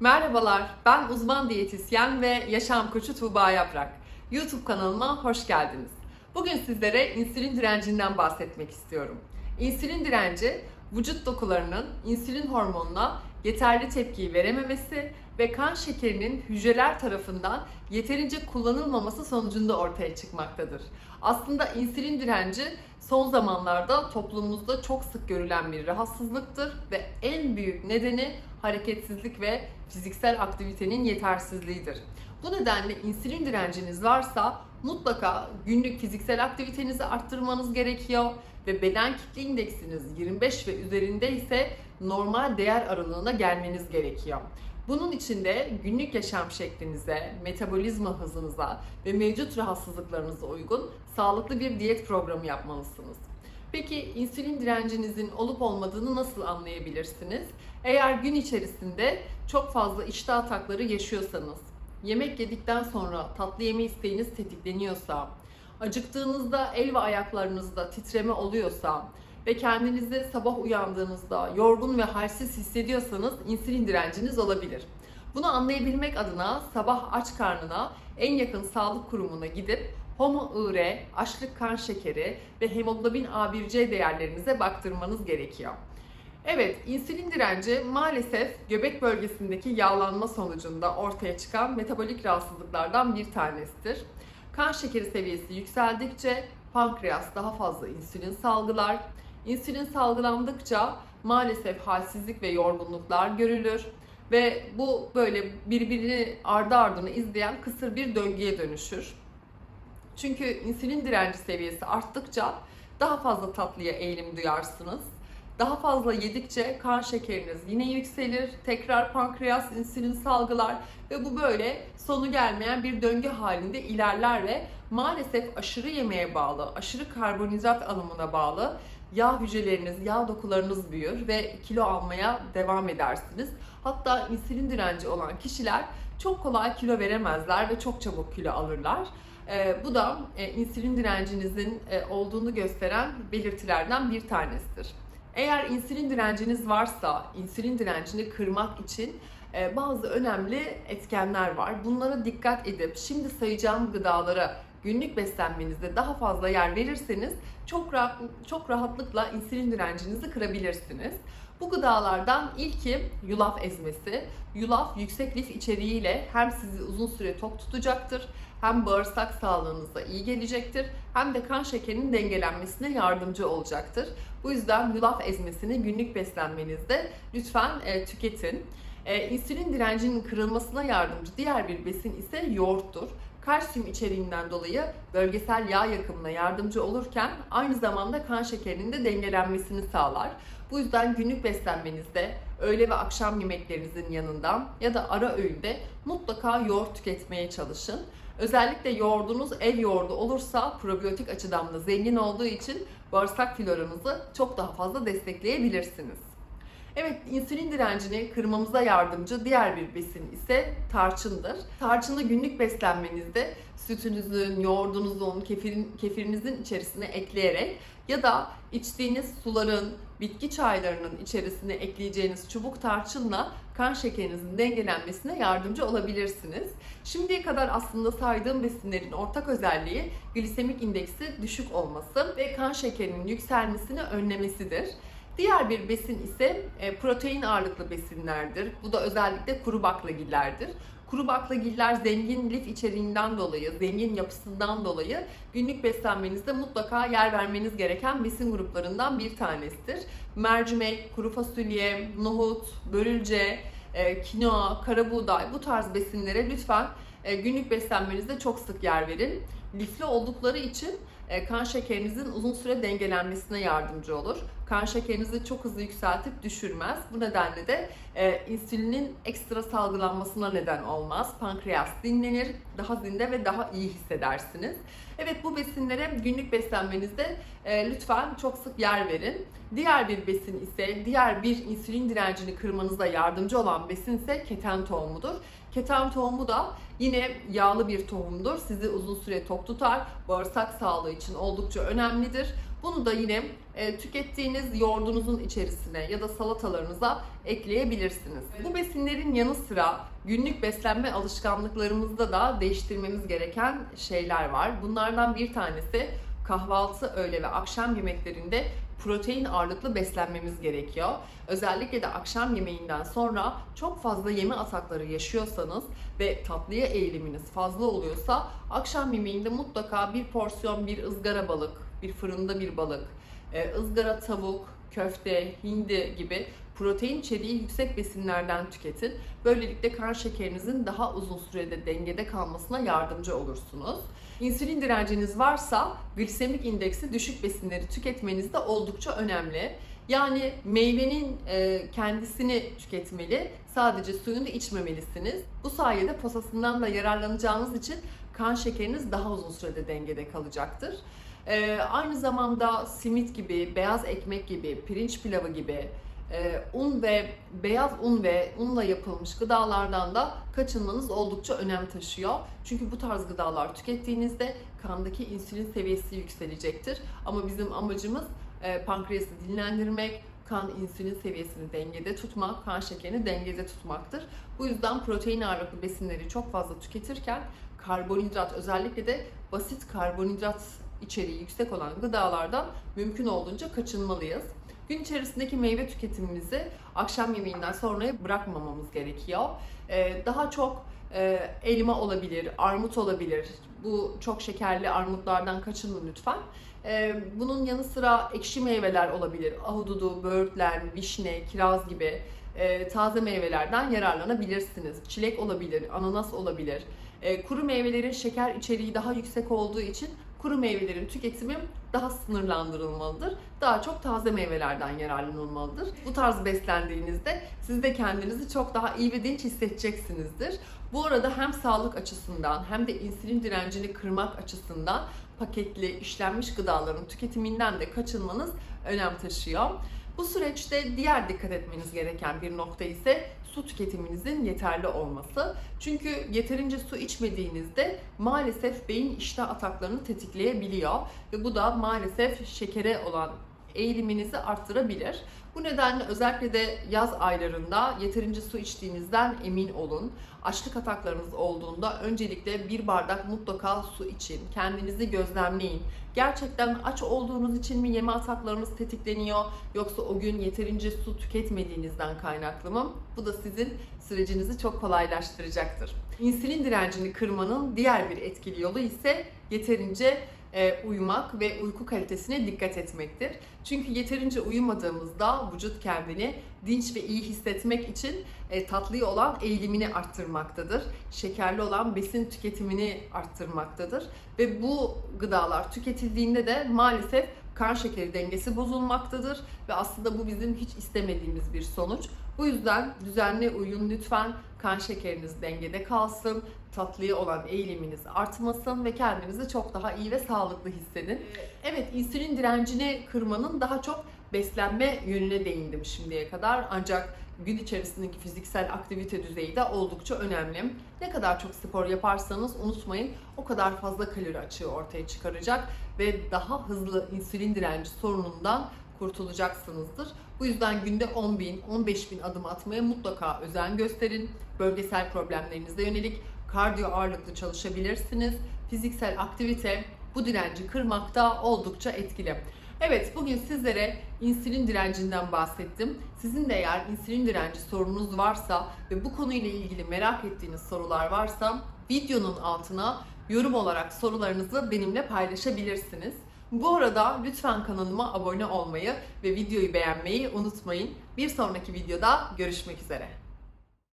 Merhabalar, ben uzman diyetisyen ve yaşam koçu Tuğba Yaprak. YouTube kanalıma hoş geldiniz. Bugün sizlere insülin direncinden bahsetmek istiyorum. İnsülin direnci, vücut dokularının insülin hormonuna yeterli tepkiyi verememesi ve kan şekerinin hücreler tarafından yeterince kullanılmaması sonucunda ortaya çıkmaktadır. Aslında insülin direnci son zamanlarda toplumumuzda çok sık görülen bir rahatsızlıktır ve en büyük nedeni hareketsizlik ve fiziksel aktivitenin yetersizliğidir. Bu nedenle insülin direnciniz varsa mutlaka günlük fiziksel aktivitenizi arttırmanız gerekiyor ve beden kitle indeksiniz 25 ve üzerinde ise normal değer aralığına gelmeniz gerekiyor. Bunun için de günlük yaşam şeklinize, metabolizma hızınıza ve mevcut rahatsızlıklarınıza uygun sağlıklı bir diyet programı yapmalısınız. Peki insülin direncinizin olup olmadığını nasıl anlayabilirsiniz? Eğer gün içerisinde çok fazla iştah atakları yaşıyorsanız, yemek yedikten sonra tatlı yeme isteğiniz tetikleniyorsa, acıktığınızda el ve ayaklarınızda titreme oluyorsa ve kendinizi sabah uyandığınızda yorgun ve halsiz hissediyorsanız insülin direnciniz olabilir. Bunu anlayabilmek adına sabah aç karnına en yakın sağlık kurumuna gidip HOMO-IR, açlık kan şekeri ve hemoglobin A1C değerlerinize baktırmanız gerekiyor. Evet, insülin direnci maalesef göbek bölgesindeki yağlanma sonucunda ortaya çıkan metabolik rahatsızlıklardan bir tanesidir. Kan şekeri seviyesi yükseldikçe pankreas daha fazla insülin salgılar. İnsülin salgılandıkça maalesef halsizlik ve yorgunluklar görülür ve bu böyle birbirini ardı ardına izleyen kısır bir döngüye dönüşür. Çünkü insülin direnci seviyesi arttıkça daha fazla tatlıya eğilim duyarsınız. Daha fazla yedikçe kan şekeriniz yine yükselir, tekrar pankreas insülin salgılar ve bu böyle sonu gelmeyen bir döngü halinde ilerler ve maalesef aşırı yemeğe bağlı, aşırı karbonhidrat alımına bağlı yağ hücreleriniz, yağ dokularınız büyür ve kilo almaya devam edersiniz. Hatta insülin direnci olan kişiler çok kolay kilo veremezler ve çok çabuk kilo alırlar. E, bu da e, insülin direncinizin e, olduğunu gösteren belirtilerden bir tanesidir. Eğer insülin direnciniz varsa, insülin direncini kırmak için e, bazı önemli etkenler var. Bunlara dikkat edip şimdi sayacağım gıdalara günlük beslenmenizde daha fazla yer verirseniz çok rahat, çok rahatlıkla insülin direncinizi kırabilirsiniz. Bu gıdalardan ilki yulaf ezmesi. Yulaf yüksek lif içeriğiyle hem sizi uzun süre tok tutacaktır, hem bağırsak sağlığınıza iyi gelecektir, hem de kan şekerinin dengelenmesine yardımcı olacaktır. Bu yüzden yulaf ezmesini günlük beslenmenizde lütfen e, tüketin. E, insülin direncinin kırılmasına yardımcı diğer bir besin ise yoğurttur kalsiyum içeriğinden dolayı bölgesel yağ yakımına yardımcı olurken aynı zamanda kan şekerinin de dengelenmesini sağlar. Bu yüzden günlük beslenmenizde öğle ve akşam yemeklerinizin yanından ya da ara öğünde mutlaka yoğurt tüketmeye çalışın. Özellikle yoğurdunuz ev yoğurdu olursa probiyotik açıdan da zengin olduğu için bağırsak floranızı çok daha fazla destekleyebilirsiniz. Evet, insülin direncini kırmamıza yardımcı diğer bir besin ise tarçındır. Tarçını günlük beslenmenizde sütünüzün, yoğurdunuzun, kefirin, kefirinizin içerisine ekleyerek ya da içtiğiniz suların, bitki çaylarının içerisine ekleyeceğiniz çubuk tarçınla kan şekerinizin dengelenmesine yardımcı olabilirsiniz. Şimdiye kadar aslında saydığım besinlerin ortak özelliği glisemik indeksi düşük olması ve kan şekerinin yükselmesini önlemesidir. Diğer bir besin ise e, protein ağırlıklı besinlerdir. Bu da özellikle kuru baklagillerdir. Kuru baklagiller zengin lif içeriğinden dolayı, zengin yapısından dolayı günlük beslenmenizde mutlaka yer vermeniz gereken besin gruplarından bir tanesidir. Mercimek, kuru fasulye, nohut, börülce, e, kinoa, karabuğday bu tarz besinlere lütfen e, günlük beslenmenizde çok sık yer verin. Lifli oldukları için e, kan şekerinizin uzun süre dengelenmesine yardımcı olur. Kan şekerinizi çok hızlı yükseltip düşürmez. Bu nedenle de e, insülinin ekstra salgılanmasına neden olmaz. Pankreas dinlenir, daha zinde ve daha iyi hissedersiniz. Evet bu besinlere günlük beslenmenizde e, lütfen çok sık yer verin. Diğer bir besin ise, diğer bir insülin direncini kırmanıza yardımcı olan besin ise keten tohumudur. Keten tohumu da yine yağlı bir tohumdur. Sizi uzun süre tok tutar. Bağırsak sağlığı için oldukça önemlidir. Bunu da yine e, tükettiğiniz yoğurdunuzun içerisine ya da salatalarınıza ekleyebilirsiniz. Bu besinlerin yanı sıra günlük beslenme alışkanlıklarımızda da değiştirmemiz gereken şeyler var. Bunlardan bir tanesi kahvaltı, öğle ve akşam yemeklerinde protein ağırlıklı beslenmemiz gerekiyor. Özellikle de akşam yemeğinden sonra çok fazla yeme atakları yaşıyorsanız ve tatlıya eğiliminiz fazla oluyorsa akşam yemeğinde mutlaka bir porsiyon bir ızgara balık, bir fırında bir balık, e, ızgara tavuk, köfte, hindi gibi protein içeriği yüksek besinlerden tüketin. Böylelikle kan şekerinizin daha uzun sürede dengede kalmasına yardımcı olursunuz. İnsülin direnciniz varsa glisemik indeksi düşük besinleri tüketmeniz de oldukça önemli. Yani meyvenin e, kendisini tüketmeli, sadece suyunu içmemelisiniz. Bu sayede posasından da yararlanacağınız için kan şekeriniz daha uzun sürede dengede kalacaktır. E, aynı zamanda simit gibi, beyaz ekmek gibi, pirinç pilavı gibi, e, un ve beyaz un ve unla yapılmış gıdalardan da kaçınmanız oldukça önem taşıyor. Çünkü bu tarz gıdalar tükettiğinizde kandaki insülin seviyesi yükselecektir. Ama bizim amacımız e, pankreası dinlendirmek, kan insülin seviyesini dengede tutmak, kan şekerini dengede tutmaktır. Bu yüzden protein ağırlıklı besinleri çok fazla tüketirken karbonhidrat özellikle de basit karbonhidrat içeriği yüksek olan gıdalardan mümkün olduğunca kaçınmalıyız. Gün içerisindeki meyve tüketimimizi akşam yemeğinden sonraya bırakmamamız gerekiyor. Ee, daha çok e, elma olabilir, armut olabilir. Bu çok şekerli armutlardan kaçının lütfen. Ee, bunun yanı sıra ekşi meyveler olabilir. Ahududu, böğürtlen, vişne, kiraz gibi e, taze meyvelerden yararlanabilirsiniz. Çilek olabilir, ananas olabilir. E, kuru meyvelerin şeker içeriği daha yüksek olduğu için kuru meyvelerin tüketimi daha sınırlandırılmalıdır. Daha çok taze meyvelerden yararlanılmalıdır. Bu tarz beslendiğinizde siz de kendinizi çok daha iyi ve dinç hissedeceksinizdir. Bu arada hem sağlık açısından hem de insülin direncini kırmak açısından paketli, işlenmiş gıdaların tüketiminden de kaçınmanız önem taşıyor. Bu süreçte diğer dikkat etmeniz gereken bir nokta ise su tüketiminizin yeterli olması. Çünkü yeterince su içmediğinizde maalesef beyin iştah ataklarını tetikleyebiliyor ve bu da maalesef şekere olan eğiliminizi arttırabilir. Bu nedenle özellikle de yaz aylarında yeterince su içtiğinizden emin olun. Açlık ataklarınız olduğunda öncelikle bir bardak mutlaka su için. Kendinizi gözlemleyin. Gerçekten aç olduğunuz için mi yeme ataklarınız tetikleniyor yoksa o gün yeterince su tüketmediğinizden kaynaklı mı? Bu da sizin sürecinizi çok kolaylaştıracaktır. İnsülin direncini kırmanın diğer bir etkili yolu ise yeterince e, uyumak ve uyku kalitesine dikkat etmektir. Çünkü yeterince uyumadığımızda vücut kendini dinç ve iyi hissetmek için e, tatlıya olan eğilimini arttırmaktadır. Şekerli olan besin tüketimini arttırmaktadır. Ve bu gıdalar tüketildiğinde de maalesef kan şekeri dengesi bozulmaktadır ve aslında bu bizim hiç istemediğimiz bir sonuç. Bu yüzden düzenli uyuyun lütfen. Kan şekeriniz dengede kalsın, tatlıya olan eğiliminiz artmasın ve kendinizi çok daha iyi ve sağlıklı hissedin. Evet, insülin direncini kırmanın daha çok beslenme yönüne değindim şimdiye kadar. Ancak gün içerisindeki fiziksel aktivite düzeyi de oldukça önemli. Ne kadar çok spor yaparsanız unutmayın o kadar fazla kalori açığı ortaya çıkaracak ve daha hızlı insülin direnci sorunundan kurtulacaksınızdır. Bu yüzden günde 10 bin, 15 bin adım atmaya mutlaka özen gösterin. Bölgesel problemlerinize yönelik kardiyo ağırlıklı çalışabilirsiniz. Fiziksel aktivite bu direnci kırmakta oldukça etkili. Evet bugün sizlere insülin direncinden bahsettim. Sizin de eğer insülin direnci sorununuz varsa ve bu konuyla ilgili merak ettiğiniz sorular varsa videonun altına yorum olarak sorularınızı benimle paylaşabilirsiniz. Bu arada lütfen kanalıma abone olmayı ve videoyu beğenmeyi unutmayın. Bir sonraki videoda görüşmek üzere.